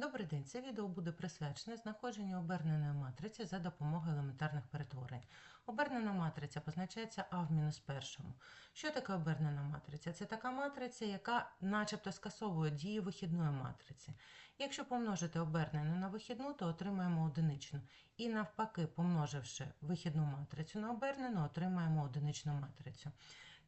Добрий день, це відео буде присвячене знаходженню оберненої матриці за допомогою елементарних перетворень. Обернена матриця позначається А в мінус першому. Що таке обернена матриця? Це така матриця, яка начебто скасовує дію вихідної матриці. Якщо помножити обернену на вихідну, то отримаємо одиничну. І навпаки, помноживши вихідну матрицю на обернену, отримаємо одиничну матрицю.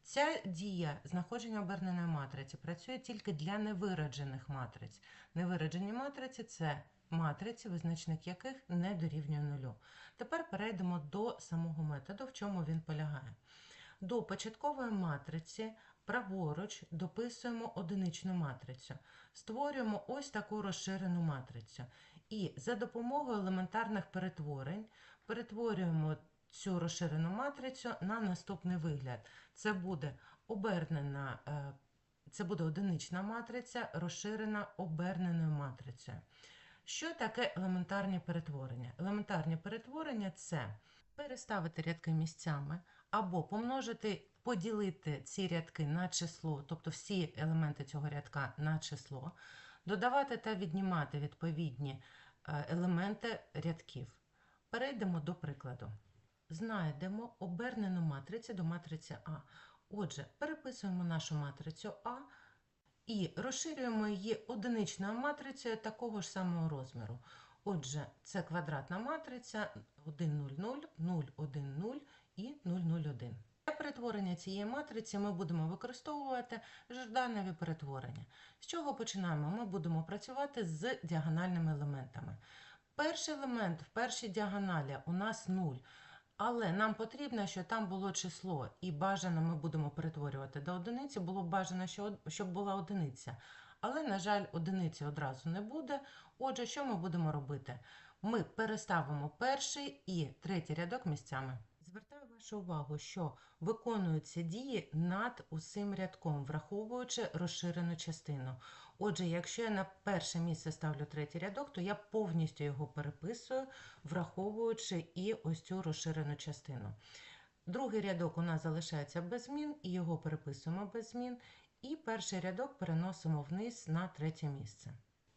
Ця дія знаходження оберненої матриці працює тільки для невираджених матриць. Невираджені матриці це матриці, визначник яких не дорівнює нулю. Тепер перейдемо до самого методу, в чому він полягає. До початкової матриці праворуч дописуємо одиничну матрицю, створюємо ось таку розширену матрицю. І за допомогою елементарних перетворень перетворюємо цю розширену матрицю на наступний вигляд. Це буде обернена, е, це буде одинична матриця, розширена оберненою матрицею. Що таке елементарні перетворення? Елементарні перетворення це переставити рядки місцями або помножити, поділити ці рядки на число, тобто всі елементи цього рядка на число, додавати та віднімати відповідні е, елементи рядків. Перейдемо до прикладу. Знайдемо обернену матрицю до матриці А. Отже, переписуємо нашу матрицю А і розширюємо її одиничною матрицею такого ж самого розміру. Отже, це квадратна матриця 1, 0, 0, 0, 1, 0 і 0, 0, 1. Для перетворення цієї матриці ми будемо використовувати жорданові перетворення. З чого починаємо? Ми будемо працювати з діагональними елементами. Перший елемент в першій діагоналі у нас 0. Але нам потрібно, щоб там було число, і бажано ми будемо перетворювати до одиниці. Було б бажано, щоб була одиниця. Але, на жаль, одиниці одразу не буде. Отже, що ми будемо робити? Ми переставимо перший і третій рядок місцями. Звертаю вашу увагу, що виконуються дії над усім рядком, враховуючи розширену частину. Отже, якщо я на перше місце ставлю третій рядок, то я повністю його переписую, враховуючи і ось цю розширену частину. Другий рядок у нас залишається без змін, і його переписуємо без змін. І перший рядок переносимо вниз на третє місце.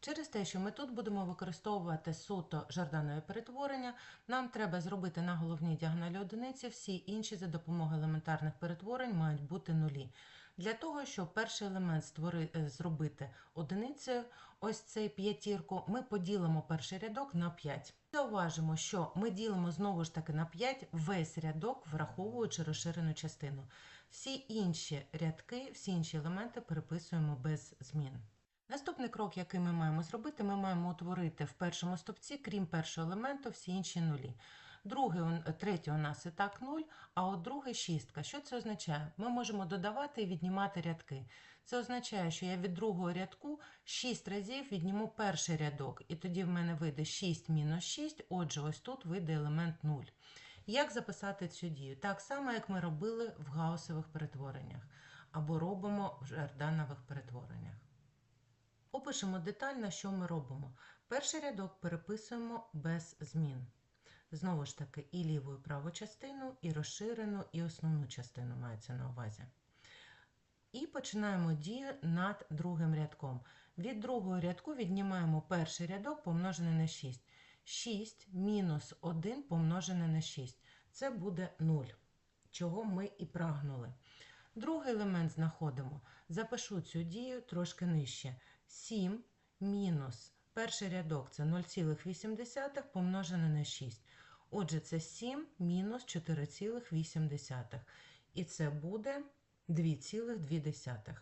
Через те, що ми тут будемо використовувати суто жорданове перетворення, нам треба зробити на головній діагоналі одиниці, всі інші за допомогою елементарних перетворень мають бути нулі. Для того, щоб перший елемент створи, зробити одиницею, ось цей п'ятірку, ми поділимо перший рядок на 5. Зауважимо, що ми ділимо знову ж таки на 5 весь рядок, враховуючи розширену частину. Всі інші рядки, всі інші елементи переписуємо без змін. Наступний крок, який ми маємо зробити, ми маємо утворити в першому стопці, крім першого елементу, всі інші нулі. Другий, третій у нас і так 0, а от другий шістка. Що це означає? Ми можемо додавати і віднімати рядки. Це означає, що я від другого рядку 6 разів відніму перший рядок, і тоді в мене вийде 6 мінус 6, отже, ось тут вийде елемент 0. Як записати цю дію? Так само, як ми робили в гаусових перетвореннях, або робимо в жорданових перетвореннях. Опишемо детально, що ми робимо. Перший рядок переписуємо без змін. Знову ж таки, і ліву, і праву частину, і розширену, і основну частину мається на увазі. І починаємо дію над другим рядком. Від другого рядку віднімаємо перший рядок помножений на 6. 6 мінус 1 помножене на 6. Це буде 0, чого ми і прагнули. Другий елемент знаходимо. Запишу цю дію трошки нижче. 7 мінус перший рядок це 0,8 помножене на 6. Отже, це 7 мінус 4,8. І це буде 2,2.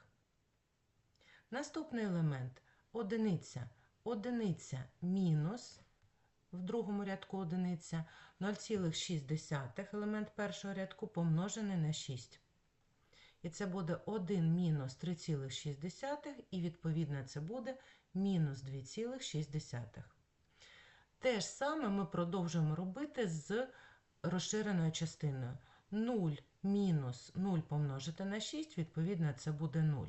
Наступний елемент одиниця. Одиниця мінус, в другому рядку одиниця 0,6 елемент першого рядку помножений на 6. І це буде 1 мінус 3,6, і відповідно це буде мінус 2,6. Те ж саме ми продовжуємо робити з розширеною частиною. 0 мінус 0 помножити на 6, відповідно, це буде 0.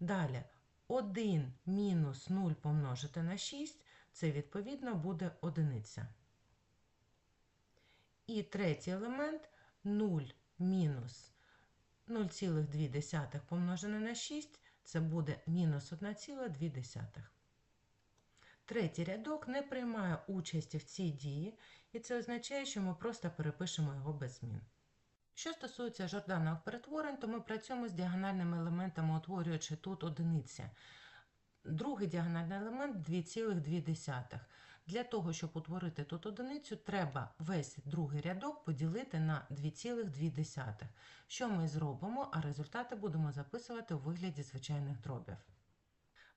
Далі 1 мінус 0 помножити на 6, це відповідно буде одиниця. І третій елемент 0 мінус 0,2 помножене на 6, це буде мінус 1,2. Третій рядок не приймає участі в цій дії, і це означає, що ми просто перепишемо його без змін. Що стосується жорданових перетворень, то ми працюємо з діагональними елементами, утворюючи тут одиниці. Другий діагональний елемент 2,2. Для того, щоб утворити тут одиницю, треба весь другий рядок поділити на 2,2. Що ми зробимо, а результати будемо записувати у вигляді звичайних дробів.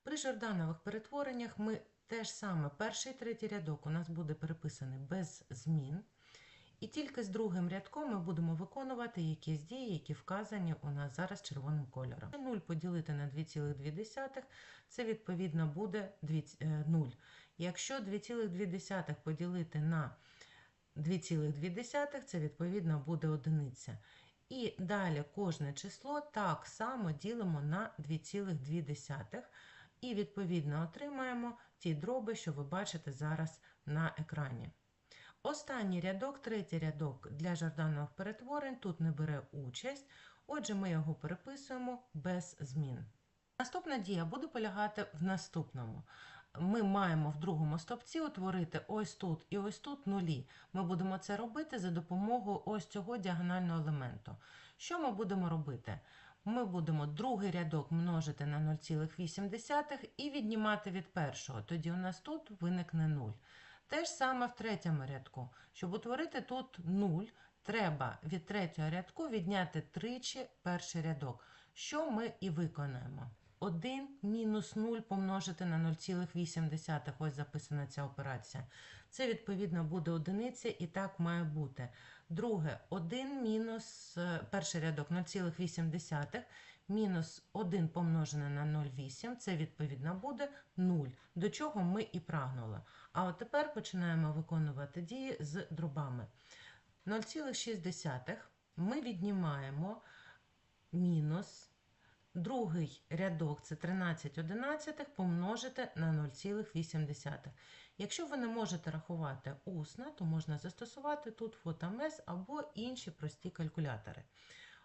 При жорданових перетвореннях ми теж саме перший і третій рядок у нас буде переписаний без змін. І тільки з другим рядком ми будемо виконувати якісь дії, які вказані у нас зараз червоним кольором. 0 поділити на 2,2 це відповідно буде 0. Якщо 2,2 поділити на 2,2, це відповідно буде одиниця. І далі кожне число так само ділимо на 2,2 і відповідно отримаємо ті дроби, що ви бачите зараз на екрані. Останній рядок, третій рядок для жорданових перетворень тут не бере участь, отже, ми його переписуємо без змін. Наступна дія буде полягати в наступному. Ми маємо в другому стопці утворити ось тут і ось тут нулі. Ми будемо це робити за допомогою ось цього діагонального елементу. Що ми будемо робити? Ми будемо другий рядок множити на 0,8 і віднімати від першого. Тоді у нас тут виникне 0. Те ж саме в третьому рядку. Щоб утворити тут 0, треба від третього рядку відняти тричі перший рядок, що ми і виконаємо. 1 мінус 0 помножити на 0,8. Ось записана ця операція. Це, відповідно, буде одиниця, і так має бути. Друге, 1 мінус перший рядок 0,8 мінус 1 помножене на 0,8, це, відповідно, буде 0, до чого ми і прагнули. А от тепер починаємо виконувати дії з дробами. 0,6 ми віднімаємо мінус другий рядок це 13 одинадцятих помножити на 0,8. Якщо ви не можете рахувати усно, то можна застосувати тут фотомес або інші прості калькулятори.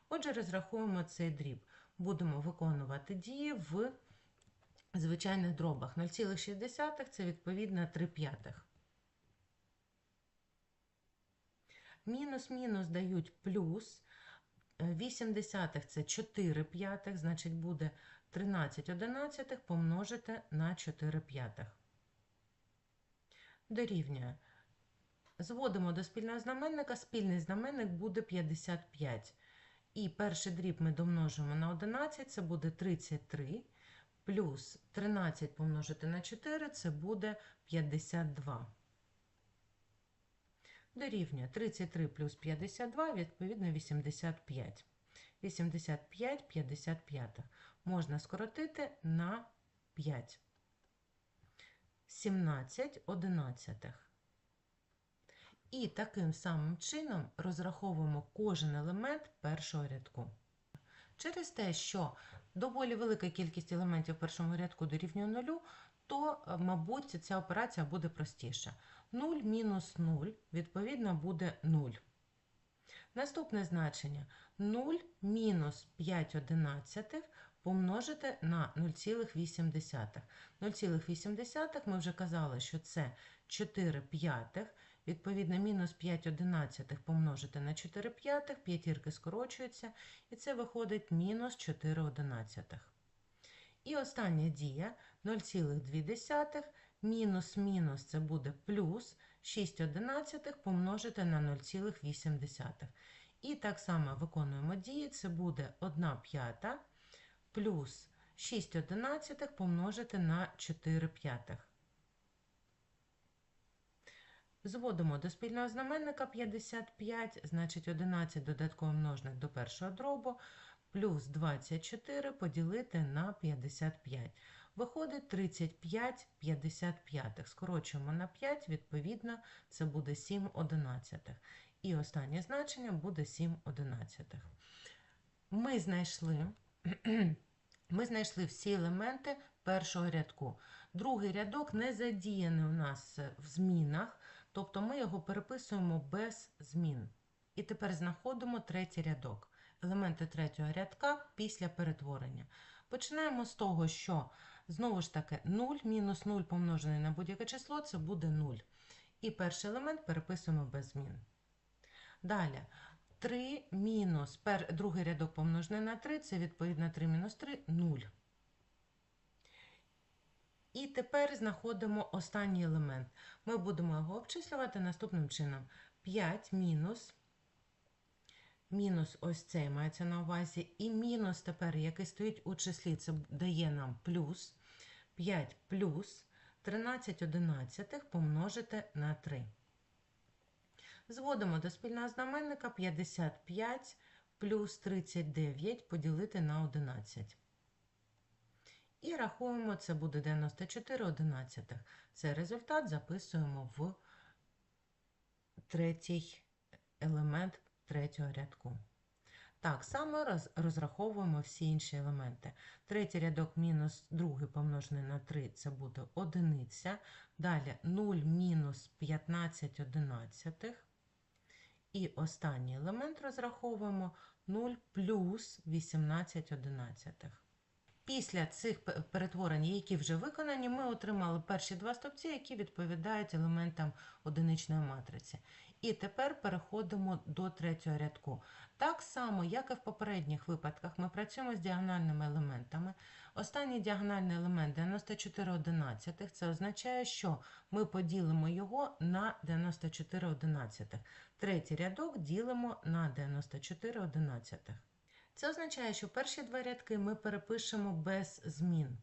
Отже, розрахуємо цей дріб. Будемо виконувати дії в звичайних дробах. 0,6 це відповідно 3 п'ятих. Мінус-мінус дають плюс. 8 десятих це 4 п'ятих, значить буде 13 одинадцятих помножити на 4 п'ятих. Дорівнює. Зводимо до спільного знаменника, спільний знаменник буде 55. І перший дріб ми домножимо на 11, це буде 33, плюс 13 помножити на 4, це буде 52. Дорівнює 33 плюс 52, відповідно 85. 85 55 можна скоротити на 5. 17 одинадцятих. І таким самим чином розраховуємо кожен елемент першого рядку. Через те, що доволі велика кількість елементів в першому рядку дорівнює нулю, то, мабуть, ця операція буде простіша. 0 мінус 0, відповідно, буде 0. Наступне значення 0 мінус 5 одинадцятих помножити на 0,8. 0,8 ми вже казали, що це 4 п'ятих. Відповідно, мінус 5 одинадцятих помножити на 4 п'ятих, п'ятірки скорочуються, і це виходить мінус 4 одинадцятих. І остання дія 0,2 мінус мінус це буде плюс 6 одинадцятих помножити на 0,8. І так само виконуємо дії, це буде 1 п'ята плюс 6 одинадцятих помножити на 4 п'ятих. Зводимо до спільного знаменника 55, значить 11 додатковий множник до першого дробу, плюс 24 поділити на 55. Виходить 35 55. Скорочуємо на 5, відповідно, це буде 7 одинадцятих. І останнє значення буде 7 одинадцятих. Ми знайшли, ми знайшли всі елементи першого рядку. Другий рядок не задіяний у нас в змінах, тобто ми його переписуємо без змін. І тепер знаходимо третій рядок. Елементи третього рядка після перетворення. Починаємо з того, що Знову ж таки, 0 мінус 0 помножений на будь-яке число це буде 0. І перший елемент переписуємо без змін. Далі. 3 мінус пер, другий рядок помножений на 3, це відповідно 3 мінус 3 0. І тепер знаходимо останній елемент. Ми будемо його обчислювати наступним чином. 5 мінус, мінус ось цей мається на увазі, і мінус тепер, який стоїть у числі, це дає нам плюс. 5 плюс 13 одинадцятих помножити на 3. Зводимо до спільного знаменника 55 плюс 39 поділити на 11. І рахуємо, це буде 94 одинадцятих. Цей результат записуємо в третій елемент третього рядку. Так само роз, розраховуємо всі інші елементи. Третій рядок мінус другий помножений на 3 це буде одиниця. Далі 0 мінус 15 одинадцятих. І останній елемент розраховуємо 0 плюс 18 одинадцятих. Після цих перетворень, які вже виконані, ми отримали перші два стовпці, які відповідають елементам одиничної матриці. І тепер переходимо до третього рядку. Так само, як і в попередніх випадках, ми працюємо з діагональними елементами. Останній діагональний елемент 94 одинадцятих. Це означає, що ми поділимо його на 94 одинадцятих. Третій рядок ділимо на 94 одинадцятих. Це означає, що перші два рядки ми перепишемо без змін.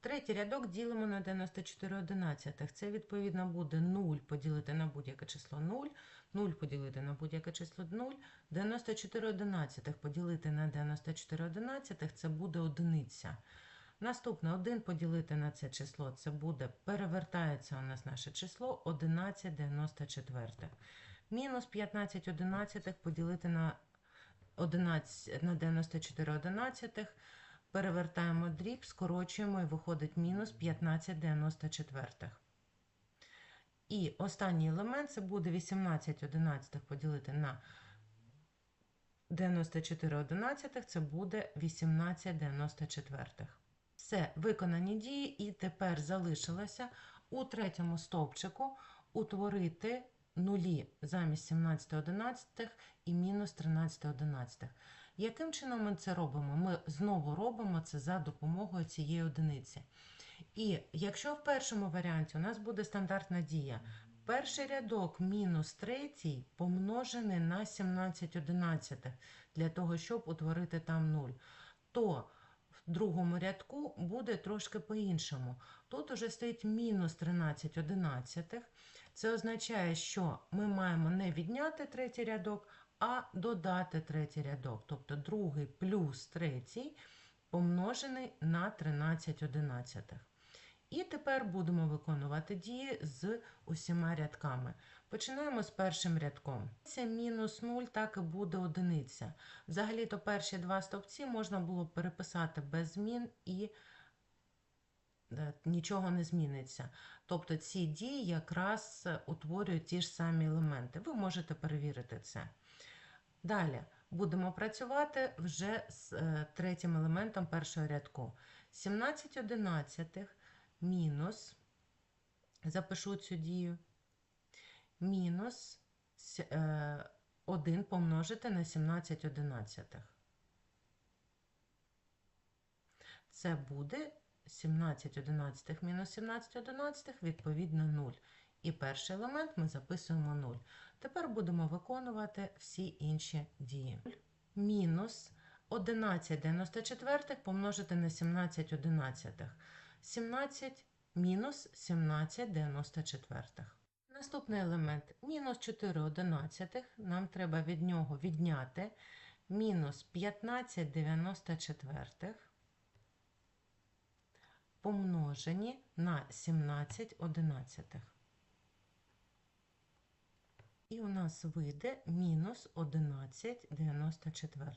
Третій рядок ділимо на 94 одинадцятих. Це відповідно буде 0 поділити на будь-яке число 0, 0 поділити на будь-яке число 0, 94 одинадцятих поділити на 94 одинадцятих це буде одиниця. Наступне 1 поділити на це число, це буде, перевертається у нас наше число 11 94. Мінус 15 одинадцятих поділити на 11, на 94 одинадцятих. Перевертаємо дріб, скорочуємо і виходить мінус 15 94. І останній елемент це буде 18 одинадцятих поділити на 94 одинадцятих, це буде 18 94. Все, виконані дії, і тепер залишилося у третьому стовпчику утворити нулі замість 17 одинадцятих і мінус 13 одинадцятих. Яким чином ми це робимо? Ми знову робимо це за допомогою цієї одиниці. І якщо в першому варіанті у нас буде стандартна дія, перший рядок мінус третій помножений на 17 одинадцятих, для того, щоб утворити там 0, то другому рядку буде трошки по-іншому. Тут уже стоїть мінус 13 одинадцятих. Це означає, що ми маємо не відняти третій рядок, а додати третій рядок, тобто другий плюс третій помножений на 13 одинадцятих. І тепер будемо виконувати дії з усіма рядками. Починаємо з першим рядком. Це мінус 0, так і буде одиниця. Взагалі-то перші два стовпці можна було переписати без змін і нічого не зміниться. Тобто ці дії якраз утворюють ті ж самі елементи. Ви можете перевірити це. Далі будемо працювати вже з е, третім елементом першого рядку. 17 одинадцятих мінус, запишу цю дію, мінус е, 1 помножити на 17 одинадцятих. Це буде 17 одинадцятих мінус 17 одинадцятих, відповідно 0. І перший елемент ми записуємо 0. Тепер будемо виконувати всі інші дії. Мінус 11 94 помножити на 17 одинадцятих. 17 мінус 17 94. Наступний елемент мінус 4 одинадцятих. Нам треба від нього відняти мінус 15 94 помножені на 17 одинадцятих. І у нас вийде мінус 11 94.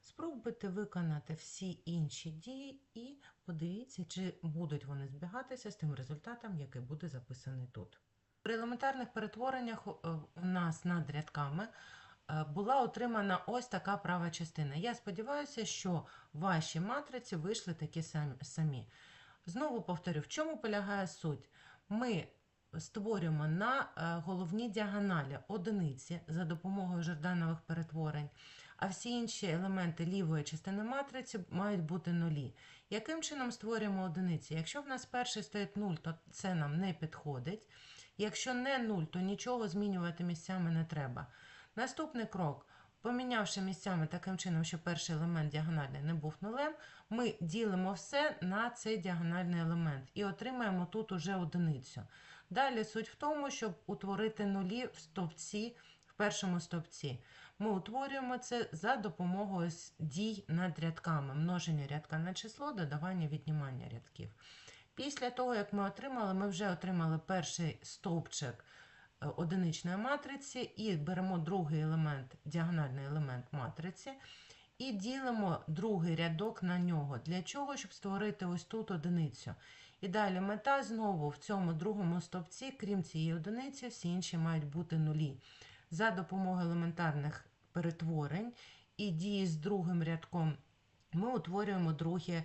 Спробуйте виконати всі інші дії і подивіться, чи будуть вони збігатися з тим результатом, який буде записаний тут. При елементарних перетвореннях е, у нас над рядками е, була отримана ось така права частина. Я сподіваюся, що ваші матриці вийшли такі самі. Знову повторю, в чому полягає суть? Ми створюємо на е, головній діагоналі одиниці за допомогою жорданових перетворень, а всі інші елементи лівої частини матриці мають бути нулі. Яким чином створюємо одиниці? Якщо в нас перший стоїть 0, то це нам не підходить. Якщо не 0, то нічого змінювати місцями не треба. Наступний крок. Помінявши місцями таким чином, що перший елемент діагональний не був нулем, ми ділимо все на цей діагональний елемент і отримаємо тут уже одиницю. Далі суть в тому, щоб утворити нулі в стовпці, в першому стовпці. Ми утворюємо це за допомогою дій над рядками, множення рядка на число, додавання віднімання рядків. Після того, як ми отримали, ми вже отримали перший стовпчик е, одиничної матриці і беремо другий елемент, діагональний елемент матриці, і ділимо другий рядок на нього. Для чого? Щоб створити ось тут одиницю. І далі мета знову в цьому другому стовпці, крім цієї одиниці, всі інші мають бути нулі. За допомогою елементарних перетворень і дії з другим рядком ми утворюємо друге,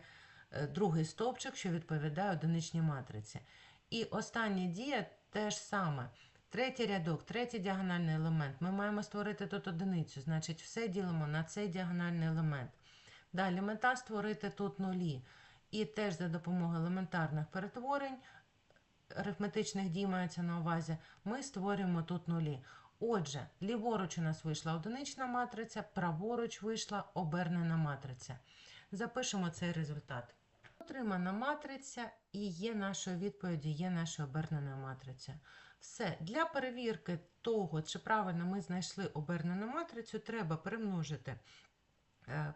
другий стовпчик, що відповідає одиничній матриці. І остання дія теж саме. Третій рядок, третій діагональний елемент. Ми маємо створити тут одиницю, значить, все ділимо на цей діагональний елемент. Далі мета створити тут нулі. І теж за допомогою елементарних перетворень, арифметичних дій мається на увазі, ми створюємо тут нулі. Отже, ліворуч у нас вийшла одинична матриця, праворуч вийшла обернена матриця. Запишемо цей результат. Отримана матриця і є нашою відповіддю, є нашою оберненою матрицею. Все, для перевірки того, чи правильно ми знайшли обернену матрицю, треба перемножити е,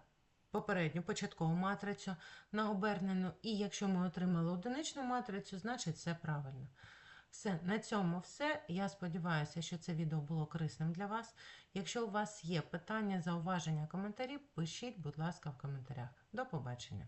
попередню початкову матрицю на обернену. І якщо ми отримали одиничну матрицю, значить це правильно. Все, на цьому все. Я сподіваюся, що це відео було корисним для вас. Якщо у вас є питання, зауваження, коментарі, пишіть, будь ласка, в коментарях. До побачення!